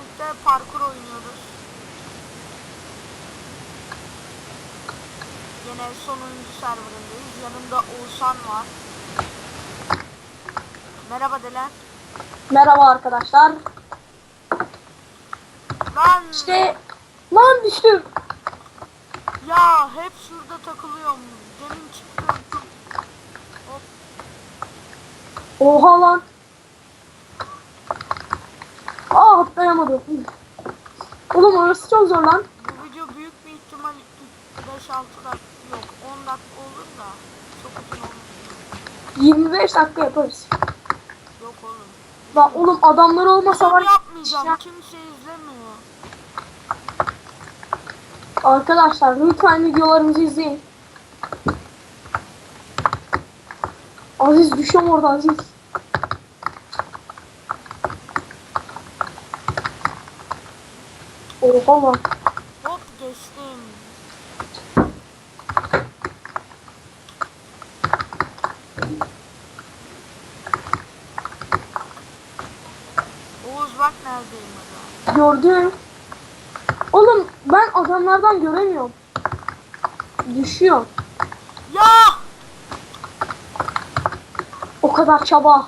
birlikte parkur oynuyoruz. Yine sonuncu serverındayız. Yanımda Oğuzhan var. Merhaba Delen. Merhaba arkadaşlar. Ben İşte lan düştüm. ya hep şurada takılıyorum. Demin çıktım. Hop. Oha lan. Aa atlayamadım. Oğlum orası çok zor lan. Bu video büyük bir ihtimal 5-6 dakika yok 10 dakika olur da çok uzun olur. 25 dakika yaparız. Yok oğlum. Lan oğlum adamlar olmasa var. Yapmayacağım. Kimse izlemiyor. Arkadaşlar lütfen videolarımızı izleyin. Aziz düşüyorum orada Aziz. Oha lan. Hop geçtim. Oğuz bak neredeyim adam. Gördüm. Oğlum ben adamlardan göremiyorum. Düşüyor. Ya! O kadar çaba.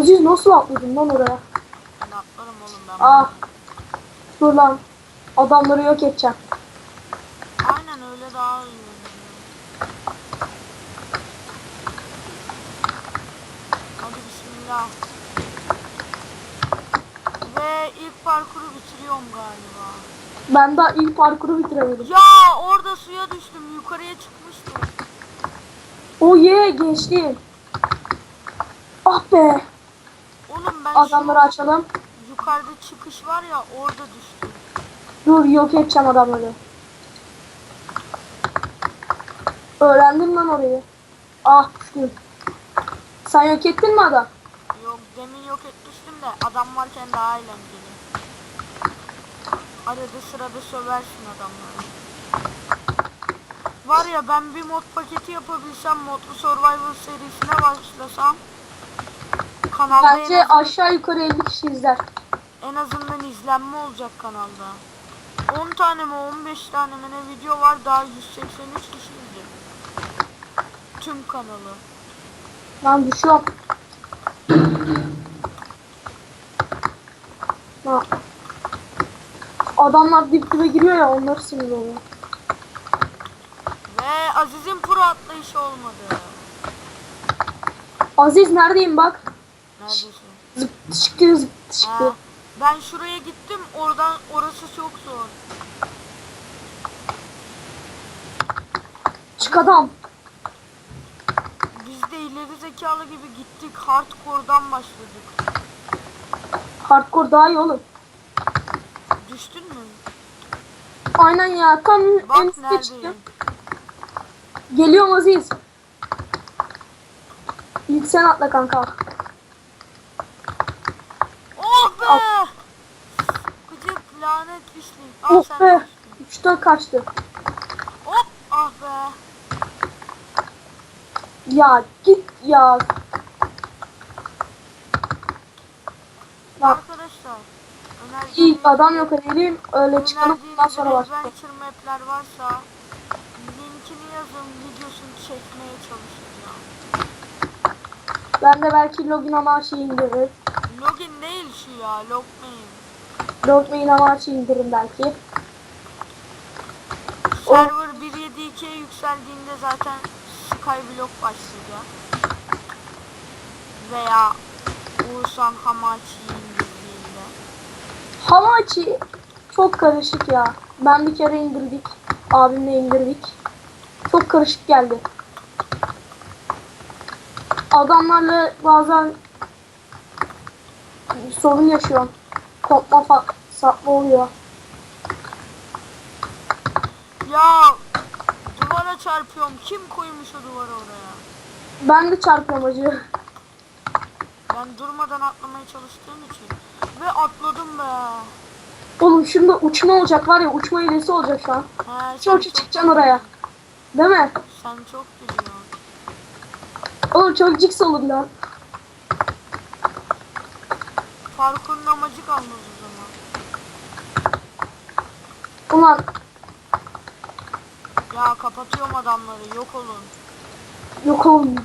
Aziz nasıl atladın lan oraya? Ah. Dur lan. Adamları yok edeceğim. Aynen öyle daha iyi. Hadi bismillah. Ve ilk parkuru bitiriyorum galiba. Ben daha ilk parkuru bitiremedim. Ya orada suya düştüm. Yukarıya çıkmıştım. O ye geçtim. Ah be. Oğlum ben Adamları şu açalım. Yukarıda çıkış var ya orada düştüm. Dur yok edeceğim adamları. Öğrendim lan orayı. Ah düştüm. Sen yok ettin mi adam? Yok demin yok etmiştim de adam varken daha eğlenceli. Arada sırada söversin adamları. Var ya ben bir mod paketi yapabilsem modlu survival serisine başlasam kanalda en, Bence aşağı yukarı 50 kişi izler. En azından izlenme olacak kanalda. 10 tane mi 15 tane mi ne video var daha 183 kişi izliyor. Tüm kanalı. Lan düşüyorum. Ha. Adamlar dip dibe giriyor ya onları sinir oluyor. Ve Aziz'in pro atlayışı olmadı. Aziz neredeyim bak. Neredesin? Zıp çıktı zıp çıktı. Ben şuraya gittim oradan orası çok zor. Çık adam. Biz de ileri zekalı gibi gittik hardcore'dan başladık. Hardcore daha iyi oğlum. Düştün mü? Aynen ya tam en Bak üstte çıktım. Geliyorum Aziz. İlk sen atla kanka. Oh be! Gıcık pislik. Al Oh sen be. Uçtan kaçtı. Hop ah be. Ya git ya. Bak Arkadaşlar. iyi adam yok edelim öyle çıkalım önerdiğiniz sonra başlayalım. adventure map'ler varsa linkini yazın videosunu çekmeye çalışacağım. Ben de belki login anarşi indiririm. Login değil şu ya logmain. Login anarşi indiririm belki. Server 1.7.2'ye yükseldiğinde zaten Skyblock başlayacak. Veya Oğuzhan Hamachi'yi indirdiğinde. Hamachi çok karışık ya. Ben bir kere indirdik. Abimle indirdik. Çok karışık geldi. Adamlarla bazen sorun yaşıyorum. Kopma fa- sapma oluyor. Ya duvara çarpıyorum. Kim koymuş o duvarı oraya? Ben de çarpıyorum acı. Ben durmadan atlamaya çalıştığım için. Ve atladım be. Oğlum şunda uçma olacak var ya uçma hilesi olacak şu an. He, Çok çıkacaksın oraya. Değil mi? Sen çok biliyorsun. Oğlum çok ciks olur lan. Parkurun amacı kalmaz o zaman. Ulan Ya kapatıyorum adamları yok olun. yok olmuyor.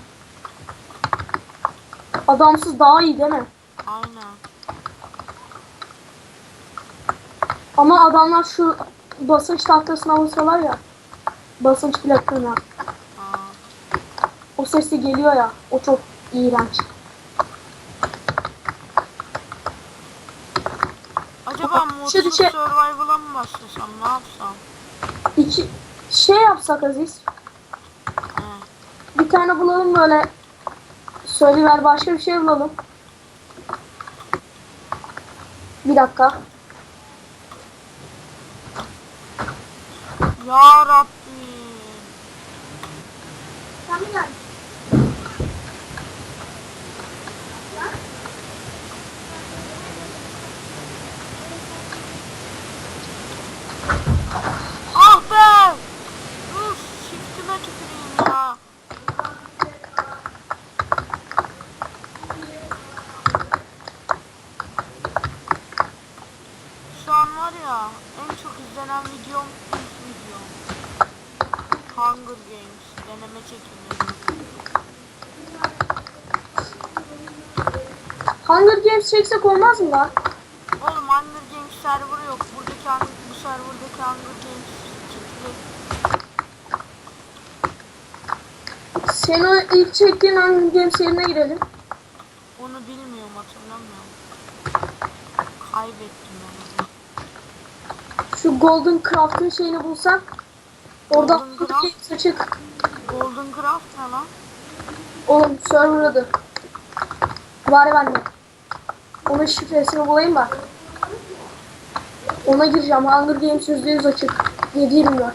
Adamsız daha iyi değil mi? Aynen. Ama adamlar şu basınç tahtasına basıyorlar ya. Basınç plakına. O sesi geliyor ya. O çok iğrenç. Acaba Düşe survival'a mı başlasam ne yapsam? İki şey yapsak Aziz. He. Bir tane bulalım böyle. Söylever başka bir şey bulalım. Bir dakika. Ya Rabbim. Ah be! Uf, shiftime tüküreyim ya. Şu an var ya en çok izlenen videom ilk videom. Hunger Games deneme çekimi. Hunger Games çeksek olmaz mı lan? Oğlum Hunger Games server yok. Buradaki Hunger, bu serverdaki Hunger Games çekilir. Sen o ilk çektiğin Hunger Games yerine girelim. Onu bilmiyorum hatırlamıyorum. Kaybettim ben onu. Şu Golden Craft'ın şeyini bulsak. Orada Golden Craft? Açık. Golden Craft ne lan? Oğlum server adı. Var bende. Onun şifresini bulayım bak. Ona gireceğim. Hunger Games %100 açık. 7.24.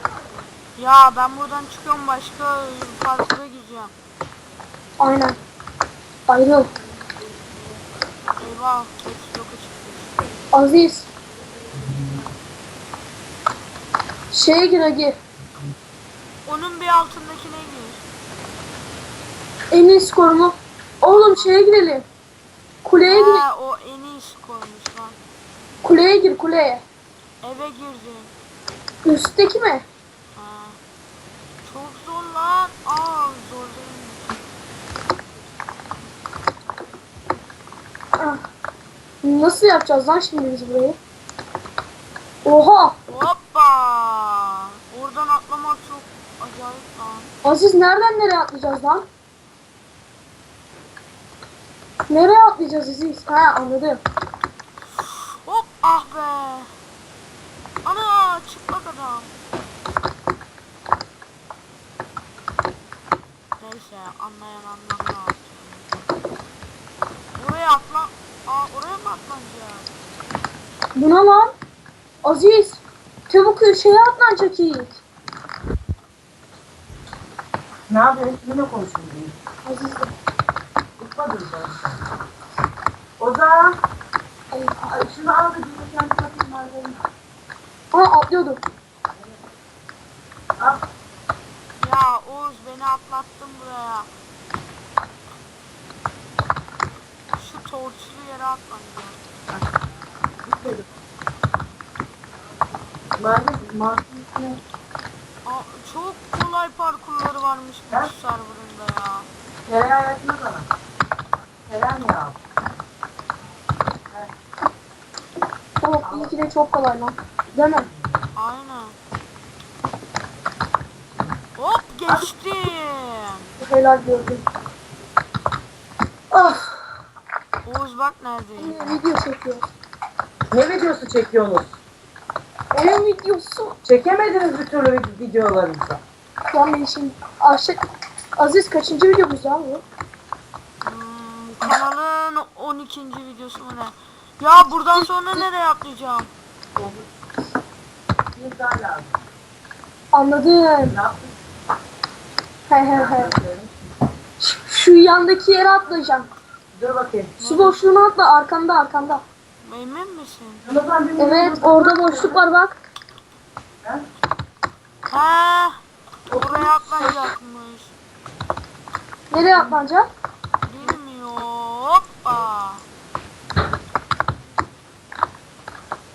Ya ben buradan çıkıyorum başka parkura gireceğim. Aynen. Ayrıl. Eyvah hepsi yok açıkmış. Aziz. Şeye gir Agi. Onun bir altındakine gir. En iyi skorumu. Oğlum şeye girelim. Kuleye gir. Ha o en iyisi koymuş lan. Kuleye gir kuleye. Eve girdim. Üstteki mi? Ha. Çok zor lan. Aa zor değilmiş. Ah. Nasıl yapacağız lan şimdi biz burayı? Oha! Hoppa. Oradan atlamak çok acayip lan. Aziz nereden nereye atlayacağız lan? Nereye atlayacağız Aziz? Ha anladım. Hop ah be. Ana çıplak adam. Neyse anlayan anlamlı artık. Oraya atla. Aa oraya mı atlanacak? Buna lan. Aziz. Çabuk şeye atlanacak ilk. Ne yapıyorsun? Kiminle konuşuyorsun? Aziz de. Tutmadın sen. Ozan. Ay, Ay şunu al da bir kendi kapıyı malzeme. Aa atlıyordum. Al. Ya Oğuz beni atlattın buraya. Şu torçlu yere atlanacağım. Gitmedim. Malzeme, malzeme. Aa, çok kolay parkurları varmış bu serverında ya. Yatma sana. Tereyağı mı al? Tamam iyi ki de çok kolay lan. Değil mi? Aynen. Hop geçtim. Helal gördüm. Of. Oğuz bak neredeyim. Yine video çekiyoruz. Ne videosu çekiyorsunuz? Oyun videosu. Çekemediniz bir türlü videolarınızı. Şu an benim şimdi Aşık Aziz kaçıncı videomuz ya bu? Hmm, kanalın 12. videosu mu ne? Ya buradan sonra nereye atlayacağım? Bir daha lazım. Anladım. He he he. Şu, şu yandaki yere atlayacağım. Dur bakayım. Su boşluğuna atla arkanda arkanda. Ramazan bir Evet orada boşluk var bak. Ha? Buraya atlayacakmış. Nereye atlanacak? Bilmiyor. Hoppa.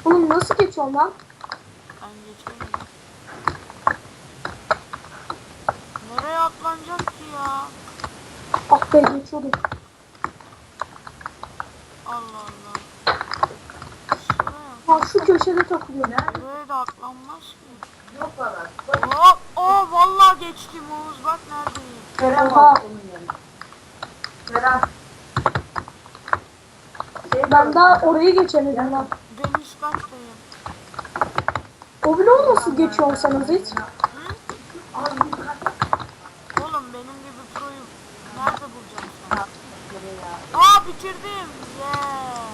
Oğlum nasıl geçiyorum lan? Ben geçemedim. Nereye atlanacak ki ya? Ah be geçiyordum. Allah Allah. Ha şu köşede takılıyorum. Buraya da atlanmaz ki. Yok valla. Bak Hop! Oh vallahi geçtim Oğuz bak neredeyim. Kerem yanında. Kerem. Şey Ben daha orayı geçemedim lan. Ben üst kattayım. O bloğu nasıl geçiyorsun sen kat- Oğlum benim gibi proyu nerede bulacaksın sen? Ya. Aa bitirdim. Yeah.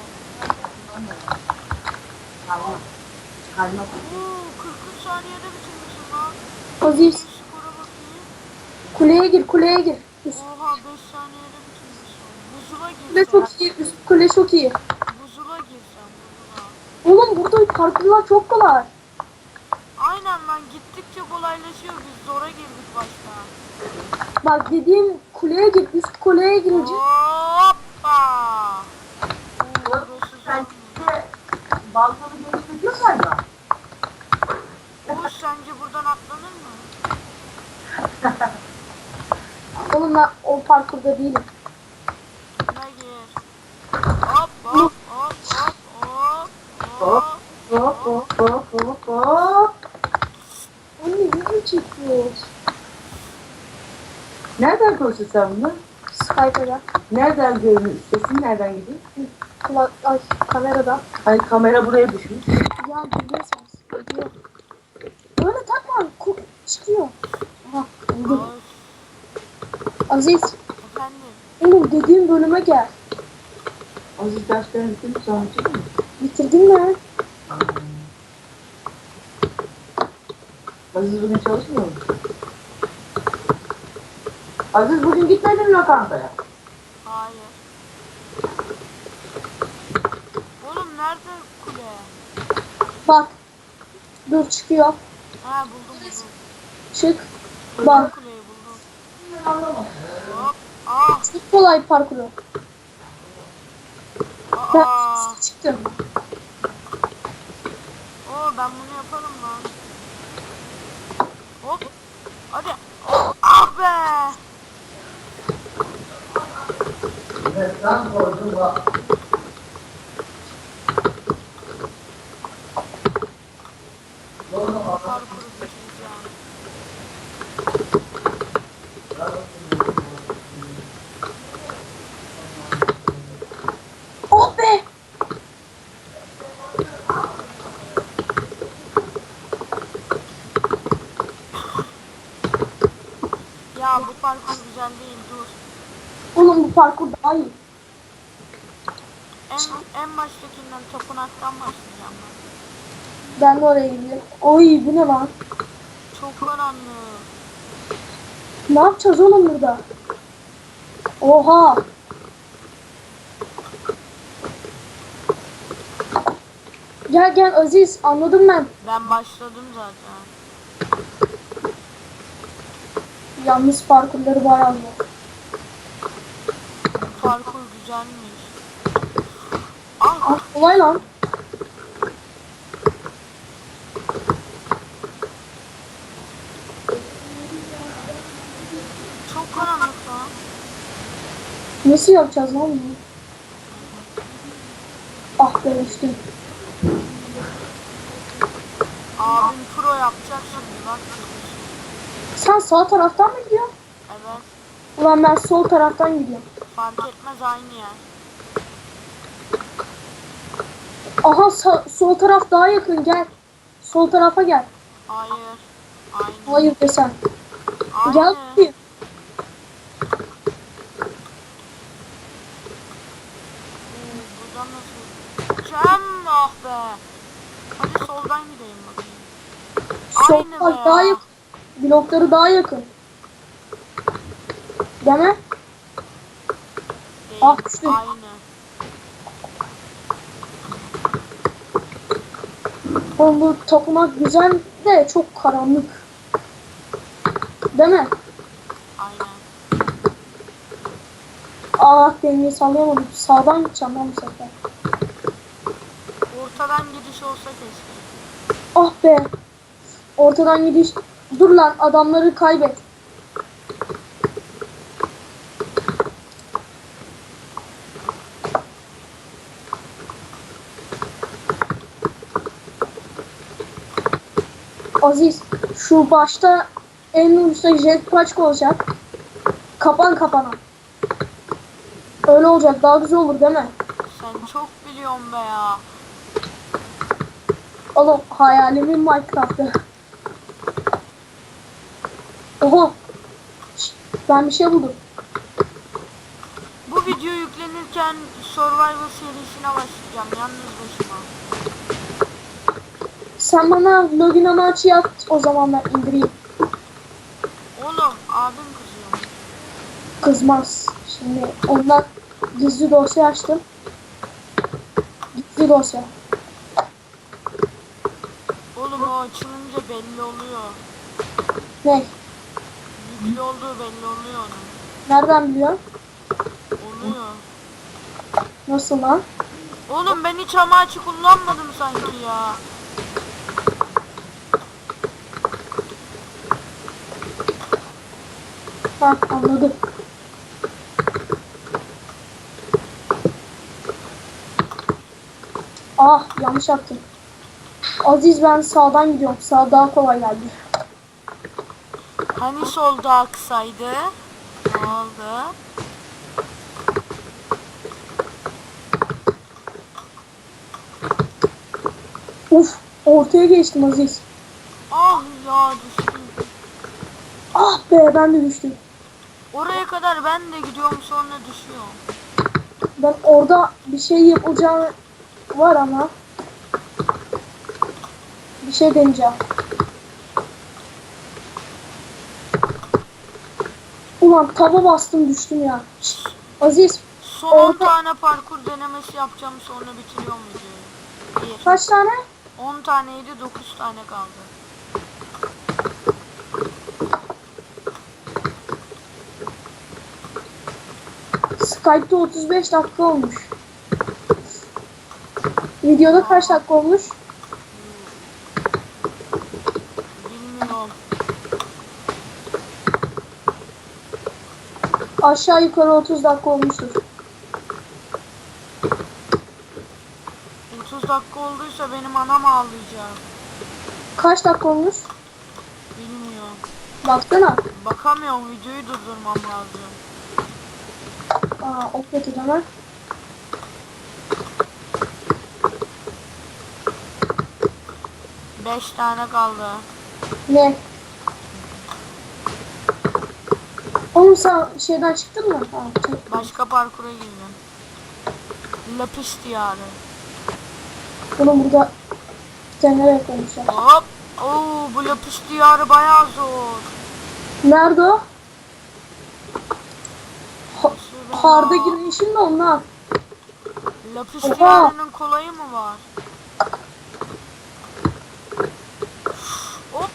Tamam. Kaymak. Oo 43 saniyede bitirmişim lan. Aziz kuleye gir kuleye gir. Üst Oha 5 saniyede bitirmişim. Buzula kule girsem. çok iyi. Üst kule çok iyi. Buzula girsem buzula. Oğlum burada parkurlar çok kolay. Aynen lan gittikçe kolaylaşıyor. Biz zora girdik başta. Bak dediğim kuleye gir. Üst kuleye girince. Hoppa. Oo, Sen zor. de balkonu genişletiyor galiba. Oğuz sence buradan atlanır mı? Oğlum ben o parkurda değilim. Gir? Hop hop hop hop hop hop. Hop hop hop hop hop. Anne video çekiyoruz. Nereden konuşuyorsun sen bunu? Skype'da. Nereden görünüyor? Sesin nereden gidiyor? Kulak, ay kamerada. Hani kamera buraya düşmüş. Ya biliyorsunuz. Ediyor. Böyle takma. Ku- çıkıyor. Aha. Oğuz, Aziz. Efendim. Oğlum dediğim bölüme gel. Aziz derslerini bitirmiş sonra çıkıyor mu? Bitirdin mi? Aziz bugün çalışmıyor mu? Aziz bugün gitmedin mi lokantaya? Hayır. Oğlum nerede kule? Bak. Dur çıkıyor. Ha buldum buldum. Çık. Bak. kuleyi buldum. Hop. Ah. Çok kolay parkuru. Ben Aa. çıktım. Oo ben bunu yaparım lan. Hop. Hadi. Hop. Ah be. Ben koydum bak. Parkuru bitireceğim. Oh be! Ya bu parkur güzel değil dur. Oğlum bu parkur daha iyi. En, en baştakinden tapınaktan başlayacağım ben. Ben de oraya gidiyorum. Oy bu ne lan? Çok karanlık. Ne yapacağız oğlum burada? Oha! Gel gel Aziz anladım ben. Ben başladım zaten. Yalnız parkurları zor. Bu parkur güzelmiş. Ah Ah kolay lan. çok karanlık lan. Nasıl yapacağız lan bunu? Ah be düştüm. Abim pro yapacak şimdi bak. Sen sağ taraftan mı gidiyorsun? Evet Ulan ben sol taraftan gidiyorum. fark etmez aynı yer. Aha sol taraf daha yakın gel. Sol tarafa gel. Hayır. Aynı. Hayır desen. Aynı. Gel bakayım. Oo, buradan nasıl? Ah be. Hadi soldan gideyim bakayım. Sol Aynı taraf be daha ya. yakın. Blokları daha yakın. Mi? Değil. Ah, düştüm. Aynı. Oğlum bu tapınak güzel de çok karanlık. Değil mi? Aynen. Ah dengeyi sallayamadım. Sağdan gideceğim ben bu sefer. ortadan gidiş olsa keşke. Ah be. Ortadan gidiş. Dur lan adamları kaybet. Aziz şu başta en uçta jetpack olacak. Kapan kapana. Öyle olacak daha güzel olur değil mi? Sen çok biliyorsun be ya. Oğlum hayalimin Minecraft'ı. Oho. Şşt, Ben bir şey buldum. Bu video yüklenirken Survival serisine başlayacağım yalnız başıma. Sen bana login amaçı yap o zaman ben indireyim. Oğlum abim kızıyor. Kızmaz. Şimdi ondan gizli dosya açtım. Gizli dosya. Oğlum o açılınca belli oluyor. Ne? Yüklü olduğu belli oluyor onun. Nereden biliyorsun? Oluyor. Nasıl lan? Oğlum ben hiç amaçı kullanmadım sanki ya. Ha anladım. Ah yanlış yaptım. Aziz ben sağdan gidiyorum. Sağ daha kolay geldi. Hani solda aksaydı? Ne oldu? Uf ortaya geçtim Aziz. Ah ya düştüm. Ah be ben de düştüm. Oraya kadar ben de gidiyorum sonra düşüyorum. Ben orada bir şey yapılacağını var ama bir şey deneyeceğim. Ulan taba bastım düştüm ya. Şşt, Aziz Son 10 Orada- tane parkur denemesi yapacağım sonra bitiriyorum videoyu. 1. kaç tane? 10 taneydi 9 tane kaldı. Skype'da 35 dakika olmuş. Videoda kaç dakika olmuş? Bilmiyorum. Aşağı yukarı 30 dakika olmuştur. 30 dakika olduysa benim anam ağlayacak. Kaç dakika olmuş? Bilmiyorum. Baksana. Bakamıyorum videoyu durdurmam lazım. Aa, o kötü deme. Beş tane kaldı. Ne? Oğlum sen şeyden çıktın mı? Ha, çık. Başka parkura girdim. Lapis diyarı. Bunu burada kenara koymuşlar. Hop. Oo bu lapis diyarı bayağı zor. Nerede o? Ha, Harda girmişim de ondan. Lapis diyarının kolayı mı var? Hop.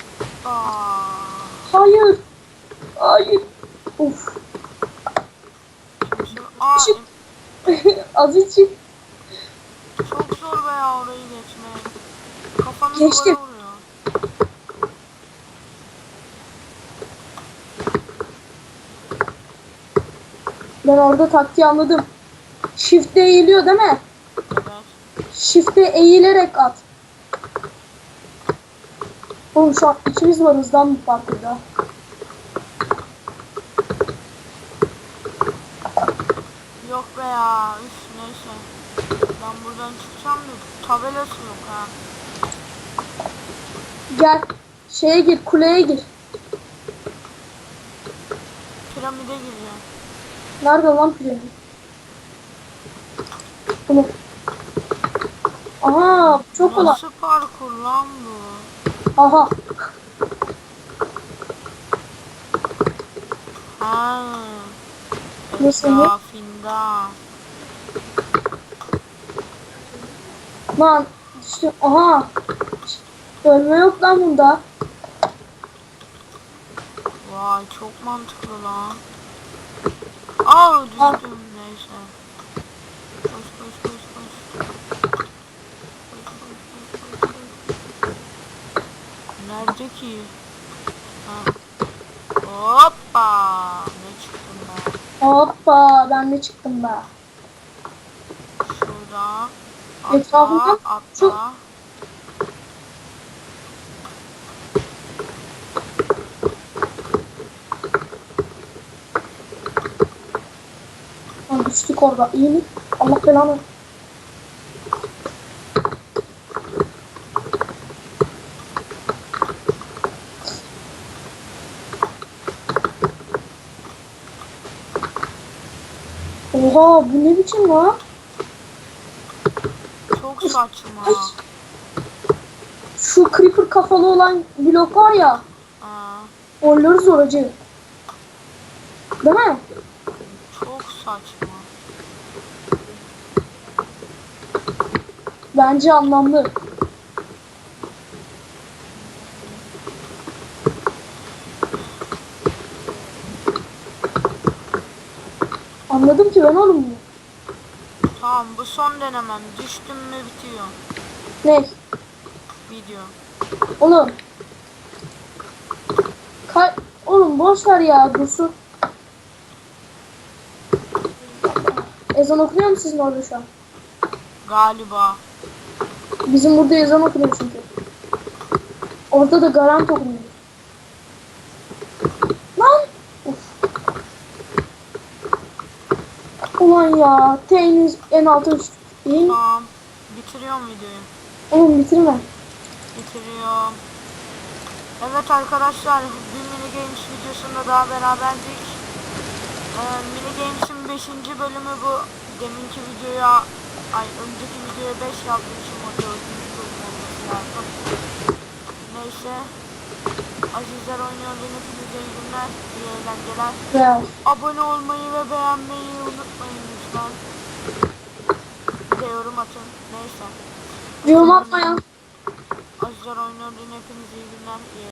Aa. Hayır. Hayır. Aa, Çık. Azıcık. çok zor be ya orayı geçmek. Kafanı Geçtim. duvara Ben orada taktiği anladım. Shift'e eğiliyor değil mi? Shift'e eğilerek at. Oğlum şu an ikimiz varız lan bu parkurda. Yok be ya. Üf neyse. Ben buradan çıkacağım da tabelası yok ha. Gel. Şeye gir, kuleye gir. Piramide gireceğim. Nerede lan piramit? Bunu. Aha, çok kolay. Nasıl parkur lan bu? Aha. Ha. Nasıl bu? Etrafında. Lan işte aha. Ölme yok lan bunda. Vay çok mantıklı lan. Aa düştüm neyse. Koş. Nerede ki? Ha. Hoppa. Ne çıktım ben? Hoppa ben de çıktım ben. Şurada. Atla Etrafında atla. Çok... düştük orada. İyi mi? Allah belanı. Oha bu ne biçim lan? Çok saçma. Şu creeper kafalı olan blok var ya. Aa, zoracı. Değil mi? çok saçma. Bence anlamlı. Anladım ki ben oğlum bunu. Tamam bu son denemem. Düştüm mü bitiyor Ne? video. Oğlum. Kay oğlum boş ver ya dursun. Ezan okunuyor mu sizin orada şu an? Galiba. Bizim burada ezan okunuyor çünkü. Orada da garanti okunuyor. Lan! Of. Ulan ya, T'niz en alta. İyi mi? Tamam. Bitiriyorum videoyu. Oğlum bitirme. Bitiriyorum. Evet arkadaşlar bir mini games videosunda daha beraberdik. Ee, mini games'in 5. bölümü bu. Deminki videoya ay önceki videoya 5 yazmışım o 4. bölüm olması lazım. Neyse. Azizler oynuyor hepinize iyi günler, iyi eğlenceler. Ya. Abone olmayı ve beğenmeyi unutmayın lütfen. Bir de yorum atın. Neyse. Yorum atma ya. Azizler oynuyor hepinize iyi günler, iyi